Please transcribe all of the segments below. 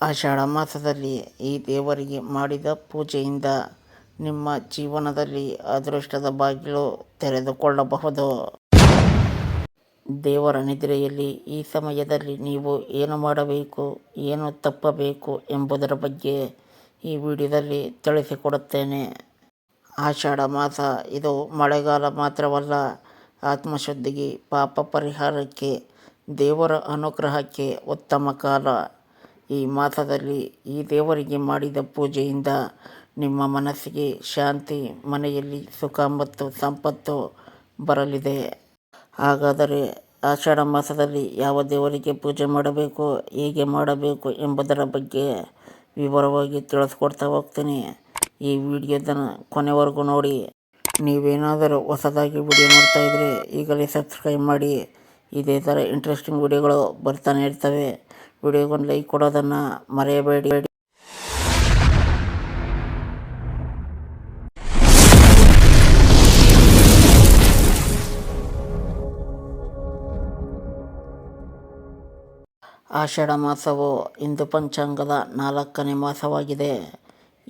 ಆಷಾಢ ಮಾಸದಲ್ಲಿ ಈ ದೇವರಿಗೆ ಮಾಡಿದ ಪೂಜೆಯಿಂದ ನಿಮ್ಮ ಜೀವನದಲ್ಲಿ ಅದೃಷ್ಟದ ಬಾಗಿಲು ತೆರೆದುಕೊಳ್ಳಬಹುದು. ದೇವರ ನಿದ್ರೆಯಲ್ಲಿ ಈ ಸಮಯದಲ್ಲಿ ನೀವು ಏನು ಮಾಡಬೇಕು, ಏನು ತಪ್ಪಬೇಕು ಎಂಬುದರ ಬಗ್ಗೆ ಈ ವಿಡಿಯೋದಲ್ಲಿ ತಿಳಿಸಿಕೊಡುತ್ತೇನೆ. ಆಷಾಢ ಮಾಸ ಇದು ಮಳೆಗಾಲ ಮಾತ್ರವಲ್ಲ, ಆತ್ಮಶುದ್ಧಿಗೆ, ಪಾಪ ಪರಿಹಾರಕ್ಕೆ, ದೇವರ ಅನುಗ್ರಹಕ್ಕೆ ಉತ್ತಮ ಕಾಲ. ಈ ಮಾಸದಲ್ಲಿ ಈ ದೇವರಿಗೆ ಮಾಡಿದ ಪೂಜೆಯಿಂದ ನಿಮ್ಮ ಮನಸ್ಸಿಗೆ ಶಾಂತಿ, ಮನೆಯಲ್ಲಿ ಸುಖ ಮತ್ತು ಸಂಪತ್ತು ಬರಲಿದೆ. ಹಾಗಾದರೆ ಆಷಾಢ ಮಾಸದಲ್ಲಿ ಯಾವ ದೇವರಿಗೆ ಪೂಜೆ ಮಾಡಬೇಕು, ಹೇಗೆ ಮಾಡಬೇಕು ಎಂಬುದರ ಬಗ್ಗೆ ವಿವರವಾಗಿ ತಿಳಿಸ್ಕೊಡ್ತಾ ಹೋಗ್ತೀನಿ. ಈ ವಿಡಿಯೋದನ್ನು ಕೊನೆವರೆಗೂ ನೋಡಿ. ನೀವೇನಾದರೂ ಹೊಸದಾಗಿ ವಿಡಿಯೋ ನೋಡ್ತಾ ಇದ್ರೆ ಈಗಲೇ ಸಬ್ಸ್ಕ್ರೈಬ್ ಮಾಡಿ. ಇದೇ ಥರ ಇಂಟ್ರೆಸ್ಟಿಂಗ್ ವಿಡಿಯೋಗಳು ಬರ್ತಾನೆ ಇರ್ತವೆ. ವಿಡಿಯೋಗೊಂದು ಲೈಕ್ ಕೊಡೋದನ್ನು ಮರೆಯಬೇಡಿ. ಆಷಾಢ ಮಾಸವು ಹಿಂದೂ ಪಂಚಾಂಗದ ನಾಲ್ಕನೇ ಮಾಸವಾಗಿದೆ.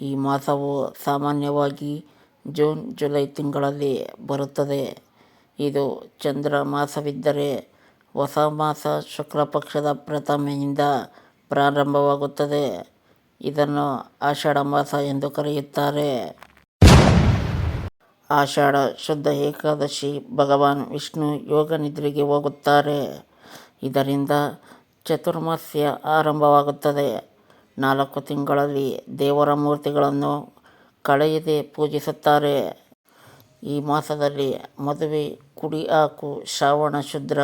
ಈ ಮಾಸವು ಸಾಮಾನ್ಯವಾಗಿ ಜೂನ್, ಜುಲೈ ತಿಂಗಳಲ್ಲಿ ಬರುತ್ತದೆ. ಇದು ಚಂದ್ರ ಮಾಸವಿದ್ದರೆ ಹೊಸ ಮಾಸ ಶುಕ್ಲ ಪಕ್ಷದ ಪ್ರಥಮೆಯಿಂದ ಪ್ರಾರಂಭವಾಗುತ್ತದೆ. ಇದನ್ನು ಆಷಾಢ ಮಾಸ ಎಂದು ಕರೆಯುತ್ತಾರೆ. ಆಷಾಢ ಶುದ್ಧ ಏಕಾದಶಿ ಭಗವಾನ್ ವಿಷ್ಣು ಯೋಗ ನಿದ್ರೆಗೆ ಹೋಗುತ್ತಾರೆ. ಇದರಿಂದ ಚತುರ್ಮಾಸ್ಯ ಆರಂಭವಾಗುತ್ತದೆ. ನಾಲ್ಕು ತಿಂಗಳಲ್ಲಿ ದೇವರ ಮೂರ್ತಿಗಳನ್ನು ಕಳೆಯದೆ ಪೂಜಿಸುತ್ತಾರೆ. ಈ ಮಾಸದಲ್ಲಿ ಮದುವೆ, ಕುಡಿ ಹಾಕು, ಶ್ರಾವಣ ಶುದ್ರ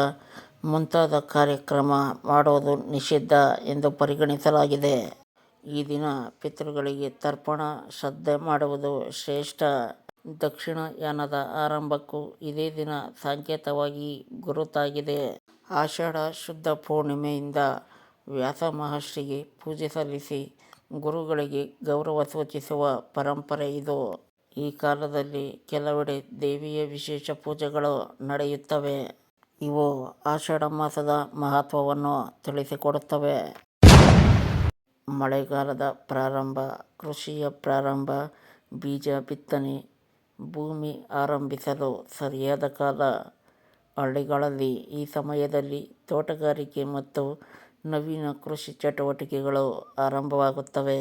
ಮುಂತಾದ ಕಾರ್ಯಕ್ರಮ ಮಾಡೋದು ನಿಷಿದ್ಧ ಎಂದು ಪರಿಗಣಿಸಲಾಗಿದೆ. ಈ ದಿನ ಪಿತೃಗಳಿಗೆ ತರ್ಪಣ, ಶ್ರದ್ಧೆ ಮಾಡುವುದು ಶ್ರೇಷ್ಠ. ದಕ್ಷಿಣ ಯಾನದ ಆರಂಭಕ್ಕೂ ಇದೇ ದಿನ ಸಾಂಕೇತವಾಗಿ ಗುರುತಾಗಿದೆ. ಆಷಾಢ ಶುದ್ಧ ಪೂರ್ಣಿಮೆಯಿಂದ ವ್ಯಾಸ ಮಹರ್ಷಿಗೆ ಪೂಜೆ ಸಲ್ಲಿಸಿ ಗುರುಗಳಿಗೆ ಗೌರವ ಸೂಚಿಸುವ ಪರಂಪರೆ ಇದೆ. ಈ ಕಾಲದಲ್ಲಿ ಕೆಲವೆಡೆ ದೇವಿಯ ವಿಶೇಷ ಪೂಜೆಗಳು ನಡೆಯುತ್ತವೆ. ಇವು ಆಷಾಢ ಮಾಸದ ಮಹತ್ವವನ್ನು ತಿಳಿಸಿಕೊಡುತ್ತವೆ. ಮಳೆಗಾಲದ ಪ್ರಾರಂಭ, ಕೃಷಿಯ ಪ್ರಾರಂಭ, ಬೀಜ ಬಿತ್ತನೆ, ಭೂಮಿ ಆರಂಭಿಸಲು ಸರಿಯಾದ ಕಾಲ. ಹಳ್ಳಿಗಳಲ್ಲಿ ಈ ಸಮಯದಲ್ಲಿ ತೋಟಗಾರಿಕೆ ಮತ್ತು ನವೀನ ಕೃಷಿ ಚಟುವಟಿಕೆಗಳು ಆರಂಭವಾಗುತ್ತವೆ.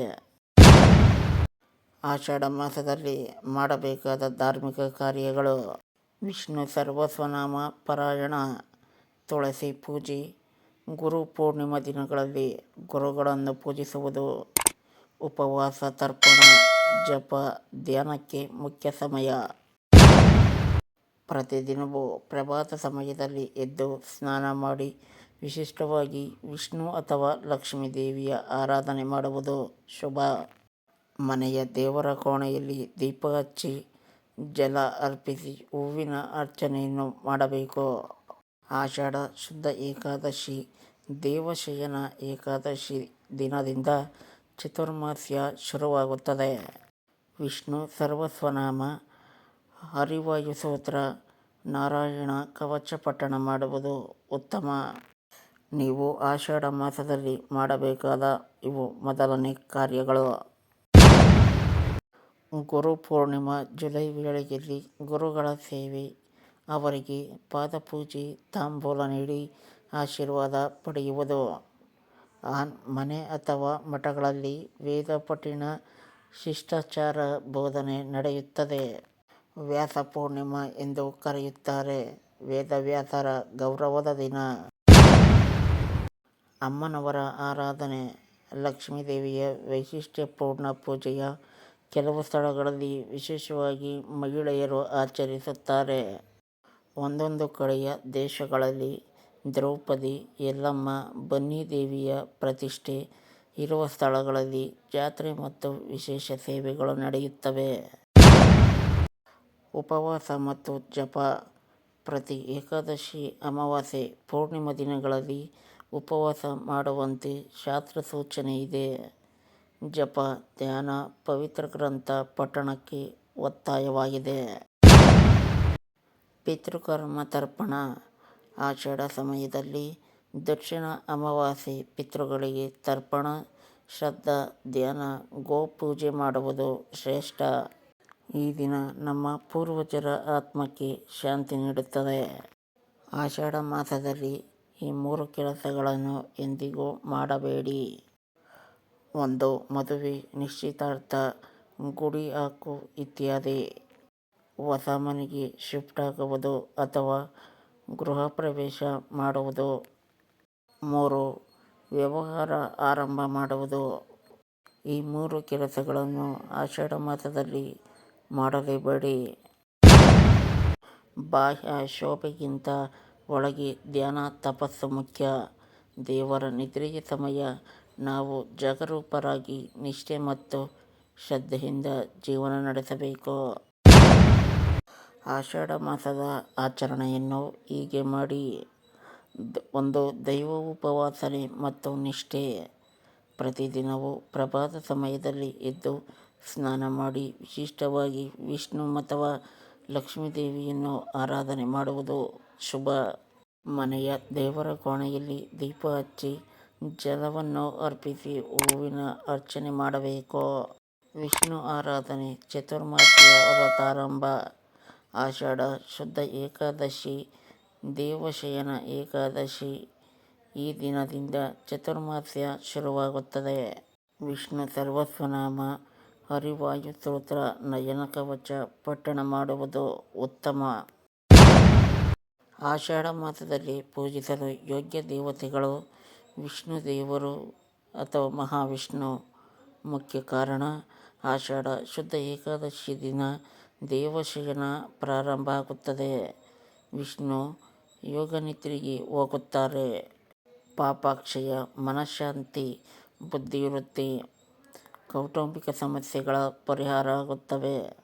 ಆಷಾಢ ಮಾಸದಲ್ಲಿ ಮಾಡಬೇಕಾದ ಧಾರ್ಮಿಕ ಕಾರ್ಯಗಳು ವಿಷ್ಣು ಸರ್ವಸ್ವನಾಮ ಪಾರಾಯಣ, ತುಳಸಿ ಪೂಜೆ, ಗುರು ಪೂರ್ಣಿಮಾ ದಿನಗಳಲ್ಲಿ ಗುರುಗಳನ್ನು ಪೂಜಿಸುವುದು, ಉಪವಾಸ, ತರ್ಪಣ, ಜಪ, ಧ್ಯಾನಕ್ಕೆ ಮುಖ್ಯ ಸಮಯ. ಪ್ರತಿದಿನವೂ ಪ್ರಭಾತ ಸಮಯದಲ್ಲಿ ಎದ್ದು ಸ್ನಾನ ಮಾಡಿ ವಿಶಿಷ್ಟವಾಗಿ ವಿಷ್ಣು ಅಥವಾ ಲಕ್ಷ್ಮೀ ದೇವಿಯ ಆರಾಧನೆ ಮಾಡುವುದು ಶುಭ. ಮನೆಯ ದೇವರ ಕೋಣೆಯಲ್ಲಿ ದೀಪ ಹಚ್ಚಿ, ಜಲ ಅರ್ಪಿಸಿ ಹೂವಿನ ಅರ್ಚನೆಯನ್ನು ಮಾಡಬೇಕು. ಆಷಾಢ ಶುದ್ಧ ಏಕಾದಶಿ ದೇವಶಯನ ಏಕಾದಶಿ ದಿನದಿಂದ ಚತುರ್ಮಾಸ್ಯ ಶುರುವಾಗುತ್ತದೆ. ವಿಷ್ಣು ಸರ್ವಸ್ವನಾಮ ಹರಿವಾಯು ಸೂತ್ರ ನಾರಾಯಣ ಕವಚ ಪಠಣ ಮಾಡುವುದು ಉತ್ತಮ. ನೀವು ಆಷಾಢ ಮಾಸದಲ್ಲಿ ಮಾಡಬೇಕಾದ ಇವು ಮೊದಲನೇ ಕಾರ್ಯಗಳು. ಗುರು ಪೂರ್ಣಿಮಾ ಜುಲೈ ವೇಳೆಯಲ್ಲಿ ಗುರುಗಳ ಸೇವೆ, ಅವರಿಗೆ ಪಾದಪೂಜೆ, ತಾಂಬೂಲ ನೀಡಿ ಆಶೀರ್ವಾದ ಪಡೆಯುವುದು. ಮನೆ ಅಥವಾ ಮಠಗಳಲ್ಲಿ ವೇದಪಠಿಣ, ಶಿಷ್ಟಾಚಾರ ಬೋಧನೆ ನಡೆಯುತ್ತದೆ. ವ್ಯಾಸ ಪೂರ್ಣಿಮಾ ಎಂದು ಕರೆಯುತ್ತಾರೆ. ವೇದವ್ಯಾಸರ ಗೌರವದ ದಿನ. ಅಮ್ಮನವರ ಆರಾಧನೆ, ಲಕ್ಷ್ಮೀದೇವಿಯ ವೈಶಿಷ್ಟ್ಯಪೂರ್ಣ ಪೂಜೆಯ ಕೆಲವು ಸ್ಥಳಗಳಲ್ಲಿ ವಿಶೇಷವಾಗಿ ಮಹಿಳೆಯರು ಆಚರಿಸುತ್ತಾರೆ. ಒಂದೊಂದು ಕಡೆಯ ದೇಶಗಳಲ್ಲಿ ದ್ರೌಪದಿ, ಯಲ್ಲಮ್ಮ, ಬನ್ನಿ ದೇವಿಯ ಪ್ರತಿಷ್ಠೆ ಇರುವ ಸ್ಥಳಗಳಲ್ಲಿ ಜಾತ್ರೆ ಮತ್ತು ವಿಶೇಷ ಸೇವೆಗಳು ನಡೆಯುತ್ತವೆ. ಉಪವಾಸ ಮತ್ತು ಜಪ, ಪ್ರತಿ ಏಕಾದಶಿ, ಅಮಾವಾಸ್ಯೆ, ಪೂರ್ಣಿಮಾ ದಿನಗಳಲ್ಲಿ ಉಪವಾಸ ಮಾಡುವಂತೆ ಶಾಸ್ತ್ರ ಸೂಚನೆ ಇದೆ. ಜಪ, ಧ್ಯಾನ, ಪವಿತ್ರ ಗ್ರಂಥ ಪಠಣಕ್ಕೆ ಒತ್ತಾಯವಾಗಿದೆ. ಪಿತೃಕರ್ಮ ತರ್ಪಣ, ಆಷಾಢ ಸಮಯದಲ್ಲಿ ದಕ್ಷಿಣ ಅಮಾವಾಸ್ಯೆ ಪಿತೃಗಳಿಗೆ ತರ್ಪಣ ಶ್ರದ್ಧಾ ಧ್ಯಾನ ಗೋ ಪೂಜೆ ಮಾಡುವುದು ಶ್ರೇಷ್ಠ. ಈ ದಿನ ನಮ್ಮ ಪೂರ್ವಜರ ಆತ್ಮಕ್ಕೆ ಶಾಂತಿ ನೀಡುತ್ತದೆ. ಆಷಾಢ ಮಾಸದಲ್ಲಿ ಈ ಮೂರು ಕೆಲಸಗಳನ್ನು ಎಂದಿಗೂ ಮಾಡಬೇಡಿ. ಒಂದು ಮದುವೆ ನಿಶ್ಚಿತಾರ್ಥ ಗುಡಿ ಹಾಕು ಇತ್ಯಾದಿ. ಹೊಸ ಮನೆಗೆ ಶಿಫ್ಟ್ ಆಗುವುದು ಅಥವಾ ಗೃಹ ಪ್ರವೇಶ ಮಾಡುವುದು. ಮೂರು, ವ್ಯವಹಾರ ಆರಂಭ ಮಾಡುವುದು. ಈ ಮೂರು ಕೆಲಸಗಳನ್ನು ಆಷಾಢ ಮಾಸದಲ್ಲಿ ಮಾಡಲೇಬೇಡಿ ಬಾಹ್ಯ ಶೋಭೆಗಿಂತ ಒಳಗೆ ಧ್ಯಾನ, ತಪಸ್ಸು ಮುಖ್ಯ. ದೇವರ ನಿದ್ರೆಯ ಸಮಯ ನಾವು ಜಾಗರೂಕರಾಗಿ ನಿಷ್ಠೆ ಮತ್ತು ಶ್ರದ್ಧೆಯಿಂದ ಜೀವನ ನಡೆಸಬೇಕು. ಆಷಾಢ ಮಾಸದ ಆಚರಣೆಯನ್ನು ಹೀಗೆ ಮಾಡಿ ಒಂದು ದೈವ ಉಪವಾಸನೆ ಮತ್ತು ನಿಷ್ಠೆ. ಪ್ರತಿದಿನವೂ ಪ್ರಭಾತ ಸಮಯದಲ್ಲಿ ಎದ್ದು ಸ್ನಾನ ಮಾಡಿ ವಿಶಿಷ್ಟವಾಗಿ ವಿಷ್ಣು ಅಥವಾ ಲಕ್ಷ್ಮೀದೇವಿಯನ್ನು ಆರಾಧನೆ ಮಾಡುವುದು ಶುಭ. ಮನೆಯ ದೇವರ ಕೋಣೆಯಲ್ಲಿ ದೀಪ ಹಚ್ಚಿ ಜಲವನ್ನು ಅರ್ಪಿಸಿ ಹೂವಿನ ಅರ್ಚನೆ ಮಾಡಬೇಕು. ವಿಷ್ಣು ಆರಾಧನೆ ಚತುರ್ಮಾಸಿಯ ವ್ರತಾರಂಭ ಆಷಾಢ, ಶುದ್ಧ ಏಕಾದಶಿ, ದೇವಶಯನ ಏಕಾದಶಿ ಈ ದಿನದಿಂದ ಚತುರ್ಮಾಸ್ಯ ಶುರುವಾಗುತ್ತದೆ. ವಿಷ್ಣು ಸರ್ವಸ್ವನಾಮ, ಹರಿವಾಯು ಸ್ತೋತ್ರ, ನಯನ ಕವಚ ಪಠಣ ಮಾಡುವುದು ಉತ್ತಮ. ಆಷಾಢ ಮಾಸದಲ್ಲಿ ಪೂಜಿಸಲು ಯೋಗ್ಯ ದೇವತೆಗಳು ವಿಷ್ಣು ದೇವರು ಅಥವಾ ಮಹಾವಿಷ್ಣು ಮುಖ್ಯ ಕಾರಣ. ಆಷಾಢ ಶುದ್ಧ ಏಕಾದಶಿ ದಿನ ದೇವಶಯನ ಪ್ರಾರಂಭ ಆಗುತ್ತದೆ. ವಿಷ್ಣು ಯೋಗನಿದ್ರೆಗೆ ಹೋಗುತ್ತಾರೆ. ಪಾಪಾಕ್ಷಯ ಮನಃಶಾಂತಿ ಬುದ್ಧಿವೃದ್ಧಿ ಕೌಟುಂಬಿಕ ಸಮಸ್ಯೆಗಳ ಪರಿಹಾರ ಆಗುತ್ತವೆ.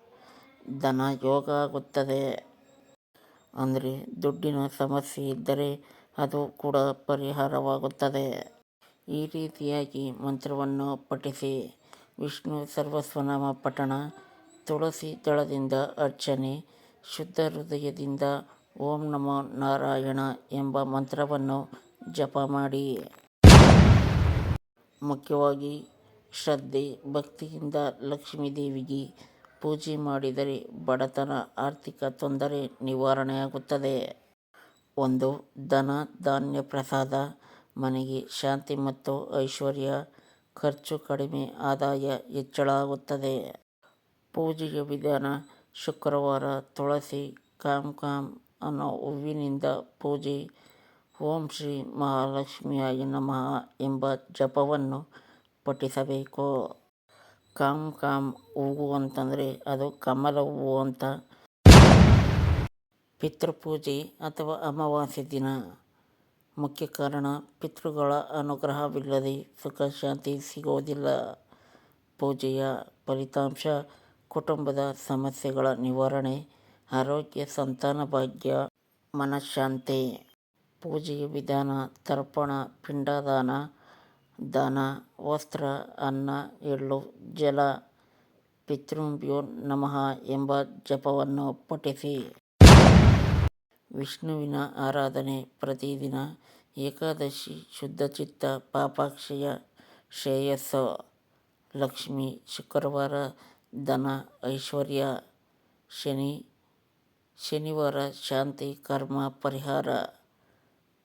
ಧನ ಯೋಗ ಆಗುತ್ತದೆ. ಅಂದರೆ ದುಡ್ಡಿನ ಸಮಸ್ಯೆ ಇದ್ದರೆ ಅದು ಕೂಡ ಪರಿಹಾರವಾಗುತ್ತದೆ. ಈ ರೀತಿಯಾಗಿ ಮಂತ್ರವನ್ನು ಪಠಿಸಿ ವಿಷ್ಣು ಸರ್ವಸ್ವನಾಮ ಪಠಣ, ತುಳಸಿ ದಳದಿಂದ ಅರ್ಚನೆ, ಶುದ್ಧ ಹೃದಯದಿಂದ ಓಂ ನಮೋ ನಾರಾಯಣ ಎಂಬ ಮಂತ್ರವನ್ನು ಜಪ ಮಾಡಿ. ಮುಖ್ಯವಾಗಿ ಶ್ರದ್ಧೆ, ಭಕ್ತಿಯಿಂದ ಲಕ್ಷ್ಮೀದೇವಿಗೆ ಪೂಜೆ ಮಾಡಿದರೆ ಬಡತನ, ಆರ್ಥಿಕ ತೊಂದರೆ ನಿವಾರಣೆಯಾಗುತ್ತದೆ. ಒಂದು ಧನ ಧಾನ್ಯ ಪ್ರಸಾದ, ಮನೆಗೆ ಶಾಂತಿ ಮತ್ತು ಐಶ್ವರ್ಯ, ಖರ್ಚು ಕಡಿಮೆ, ಆದಾಯ ಹೆಚ್ಚಳಾಗುತ್ತದೆ ಪೂಜೆಯ ವಿಧಾನ ಶುಕ್ರವಾರ ತುಳಸಿ ಕಾಮ್ ಕಾಮ್ ಅನ್ನೋ ಹೂವಿನಿಂದ ಪೂಜೆ. ಓಂ ಶ್ರೀ ಮಹಾಲಕ್ಷ್ಮಿಯಾಯ ನಮಃ ಎಂಬ ಜಪವನ್ನು ಪಠಿಸಬೇಕು. ಕಾಮ್ ಕಾಮ್ ಹೂವು ಅಂತಂದರೆ ಅದು ಕಮಲ ಹೂವು ಅಂತ ಪಿತೃಪೂಜೆ ಅಥವಾ ಅಮಾವಾಸ್ಯೆ ದಿನ. ಮುಖ್ಯ ಕಾರಣ, ಪಿತೃಗಳ ಅನುಗ್ರಹವಿಲ್ಲದೆ ಸುಖ, ಶಾಂತಿ ಸಿಗೋದಿಲ್ಲ. ಪೂಜೆಯ ಫಲಿತಾಂಶ, ಕುಟುಂಬದ ಸಮಸ್ಯೆಗಳ ನಿವಾರಣೆ, ಆರೋಗ್ಯ, ಸಂತಾನ ಭಾಗ್ಯ, ಮನಃಶಾಂತಿ. ಪೂಜೆಯ ವಿಧಾನ, ತರ್ಪಣ, ಪಿಂಡದಾನ, ದಾನ, ವಸ್ತ್ರ, ಅನ್ನ, ಎಳ್ಳು, ಜಲ, ಪಿತೃಭ್ಯೋ ನಮಃ ಎಂಬ ಜಪವನ್ನು ಪಠಿಸಿ ವಿಷ್ಣುವಿನ ಆರಾಧನೆ ಪ್ರತಿದಿನ ಏಕಾದಶಿ ಶುದ್ಧಚಿತ್ತ ಪಾಪಾಕ್ಷಯ ಶ್ರೇಯಸ್ಸು. ಲಕ್ಷ್ಮಿ ಶುಕ್ರವಾರ ಧನ ಐಶ್ವರ್ಯ ಶನಿ ಶನಿವಾರ ಶಾಂತಿ ಕರ್ಮ ಪರಿಹಾರ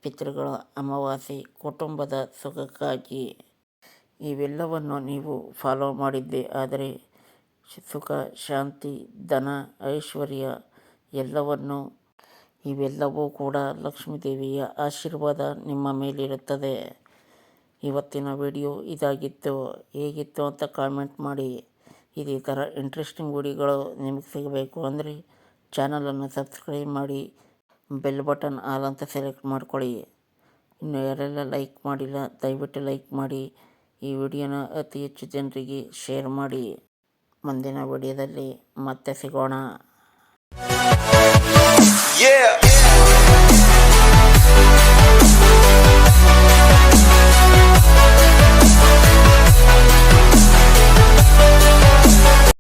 ಪಿತೃಗಳ ಅಮಾವಾಸ್ಯೆ ಕುಟುಂಬದ ಸುಖಕ್ಕಾಗಿ. ಇವೆಲ್ಲವನ್ನು ನೀವು ಫಾಲೋ ಮಾಡಿದ್ದೆ ಆದರೆ ಸುಖ, ಶಾಂತಿ, ಧನ, ಐಶ್ವರ್ಯ ಎಲ್ಲವನ್ನು ಇವೆಲ್ಲವೂ ಕೂಡ ಲಕ್ಷ್ಮೀದೇವಿಯ ಆಶೀರ್ವಾದ ನಿಮ್ಮ ಮೇಲಿರುತ್ತದೆ. ಇವತ್ತಿನ ವಿಡಿಯೋ ಇದಾಗಿತ್ತು. ಹೇಗಿತ್ತು ಅಂತ ಕಾಮೆಂಟ್ ಮಾಡಿ. ಇದೇ ಥರ ಇಂಟ್ರೆಸ್ಟಿಂಗ್ ವಿಡಿಯೋಗಳು ನಿಮಗೆ ಸಿಗಬೇಕು ಅಂದರೆ ಚಾನಲನ್ನು ಸಬ್ಸ್ಕ್ರೈಬ್ ಮಾಡಿ, ಬೆಲ್ ಬಟನ್ ಆಲ್ ಅಂತ ಸೆಲೆಕ್ಟ್ ಮಾಡ್ಕೊಳ್ಳಿ. ಇನ್ನು ಯಾರೆಲ್ಲ ಲೈಕ್ ಮಾಡಿಲ್ಲ, ದಯವಿಟ್ಟು ಲೈಕ್ ಮಾಡಿ. ಈ ವಿಡಿಯೋನ ಅತಿ ಹೆಚ್ಚು ಜನರಿಗೆ ಶೇರ್ ಮಾಡಿ. ಮುಂದಿನ ವಿಡಿಯೋದಲ್ಲಿ ಮತ್ತೆ ಸಿಗೋಣ. Yeah.